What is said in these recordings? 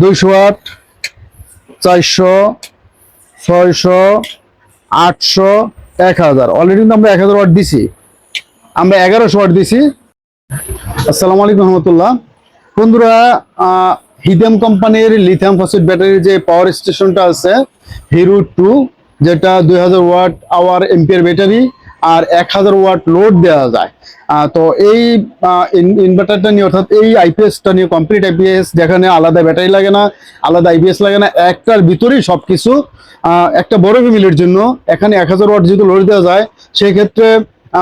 দুইশো আট, চারশো, ছয়শো, আটশো, এক হাজার। অলরেডি কিন্তু আমরা এক হাজার ওয়াট দিছি। আমরা এগারোশো ওয়াট দিছি। আসসালামু আলাইকুম রহমতুল্লাহ। বন্ধুরা হিদেম কোম্পানির লিথিয়াম ফসফেট ব্যাটারির যে পাওয়ার স্টেশনটা আছে হিরো টু যেটা দুই হাজার ওয়াট আওয়ার এমপিয়ার ব্যাটারি আর এক হাজার ওয়াট লোড দেওয়া যায়। তো এই ইনভার্টারটা নিয়ে, অর্থাৎ এই আইপিএসটা নিয়ে কমপ্লিট আইপিএস যেখানে আলাদা ব্যাটারি লাগে না, আলাদা আইপিএস লাগে না, একটার ভিতরেই সব কিছু একটা বড় ফ্যামিলির জন্য, এখানে এক হাজার ওয়াট যেহেতু লোড দেওয়া যায়, সেক্ষেত্রে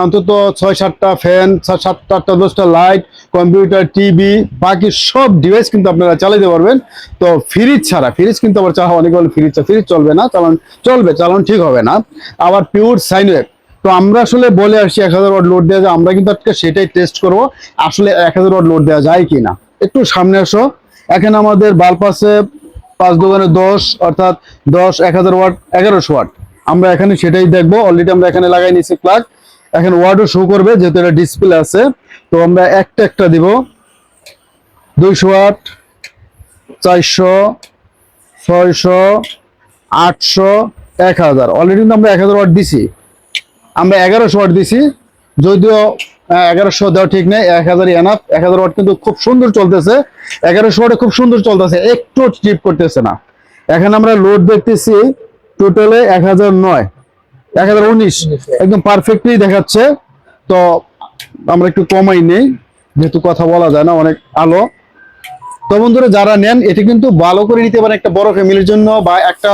অন্তত ছয় সাতটা ফ্যান সাতটা, আটটা, দশটা লাইট কম্পিউটার টিভি বাকি সব ডিভাইস কিন্তু আপনারা চালাতে পারবেন। তো ফ্রিজ ছাড়া ফ্রিজ কিন্তু আবার চাওয়া অনেকে ফ্রিজ ফ্রিজ চলবে না, চালান, চলবে, চালান ঠিক হবে না। আবার পিওর সাইনওয়েভ তো আমরা আসলে বলে আসছি এক হাজার ওয়াট লোড দেওয়া যায়, আমরা কিন্তু আজকে সেটাই টেস্ট করব, আসলে এক হাজার ওয়াট লোড দেওয়া যায় কিনা। একটু সামনে আসো, এখানে আমাদের বাল্ব পাঁচ দোকানে দশ, অর্থাৎ দশ, এক হাজার ওয়াট, এগারোশো ওয়াট। আমরা এখানে সেটাই দেখব অলরেডি আমরা এখানে লাগাই নিয়েছি প্লাগ এখানে ওয়ার্ডও শো করবে, যেহেতু এটা ডিসপ্লে আছে। তো আমরা একটা একটা দিব। দুইশো ওয়াট, চারশো, ছয়শো, আটশো, এক হাজার। অলরেডি কিন্তু আমরা এক হাজার ওয়াট দিছি। আমরা এগারোশো ওয়াট দিছি, যদিও এগারোশো দেওয়া ঠিক নেই, এক হাজার এনাফ এক হাজার ওয়াট কিন্তু খুব সুন্দর চলতেছে। এগারোশো ওয়াটে খুব সুন্দর চলতেছে, একটু ট্রিপ করতেছে না। এখানে আমরা লোড দেখতেছি টোটালে এক হাজার নয়, এক হাজার উনিশ। একদম পারফেক্টলি দেখাচ্ছে। তো আমরা একটু কমাই নেই, যেহেতু কথা বলা যায় না, অনেক আলো। তো বন্ধুরা, যারা নেন, এটি কিন্তু ভালো করে নিতে পারেন একটা বড় ফ্যামিলির জন্য বা একটা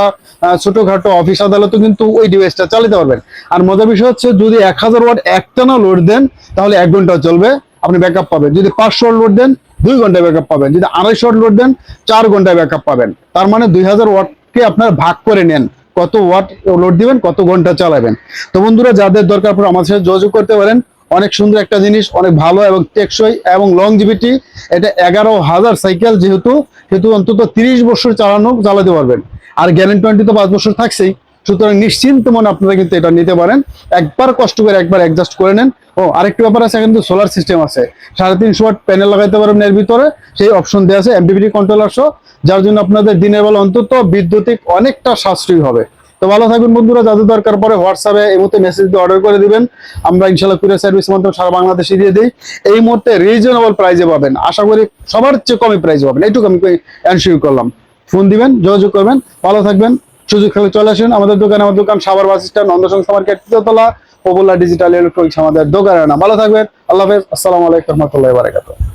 ছোটখাটো অফিস আদালতে কিন্তু ওই ডিভাইসটা চালাতে পারবেন। আর মজার বিষয় হচ্ছে, যদি এক হাজার ওয়াট একটানা লোড দেন, তাহলে এক ঘণ্টা চলবে, আপনি ব্যাকআপ পাবেন। যদি পাঁচশো লোড দেন, দুই ঘন্টায় ব্যাকআপ পাবেন। যদি আড়াইশো লোড দেন, চার ঘন্টায় ব্যাকআপ পাবেন। তার মানে দুই হাজার ওয়াটকে আপনার ভাগ করে নেন। কত ওয়াট লোড দিবেন, কত ঘণ্টা চালাবেন। তো বন্ধুরা, যাদের দরকার পড়ে আমাদের সাথে যোগাযোগ করতে পারেন অনেক সুন্দর একটা জিনিস, অনেক ভালো এবং টেকসই এবং লংজিভিটি এটা এগারো হাজার সাইকেল যেহেতু, সেহেতু অন্তত তিরিশ বছর চালানো, চালাতে পারবেন। আর গ্যারেন্টি তো পাঁচ বছর থাকছেই। সুতরাং নিশ্চিন্ত মনে আপনারা কিন্তু এটা নিতে পারেন। একবার কষ্ট করে একবার অ্যাডজাস্ট করে নেন। ও, আরেকটি ব্যাপার আছে কিন্তু সোলার সিস্টেম আছে। সাড়ে তিনশো ওয়াট প্যানেল লাগাইতে পারবেন এর ভিতরে। সেই অপশন দেওয়া আছে এমপিপিটি কন্ট্রোলার সহ, যার জন্য আপনাদের দিনের বেলা অন্তত বিদ্যুতিক অনেকটা সাশ্রয়ী হবে। তো ভালো থাকবেন বন্ধুরা যাদের দরকার পরে হোয়াটসঅ্যাপে এই মুহূর্তে মেসেজ দিয়ে অর্ডার করে দিবেন। আমরা ইনশাল্লাহ কুরিয়ার সার্ভিস মাধ্যমে সারা বাংলাদেশে দিয়ে দিই। এই মুহূর্তে রিজনেবল প্রাইজে পাবেন। আশা করি সবার চেয়ে কমই প্রাইজে পাবেন। এইটুকু আমি এনশিওর করলাম। ফোন দিবেন, যোগাযোগ করবেন। ভালো থাকবেন, সুযোগ খেলে চলে আসেন। আমাদের দোকানে আমার দোকান Savar bus stand Nanda market তৃতীয়তলা popular digital electronics আমাদের দোকানে না ভালো থাকবেন। আল্লাহ হাফেজ। আসসালামু আলাইকুম রহমতুল্লাহ বারাকাতুহ।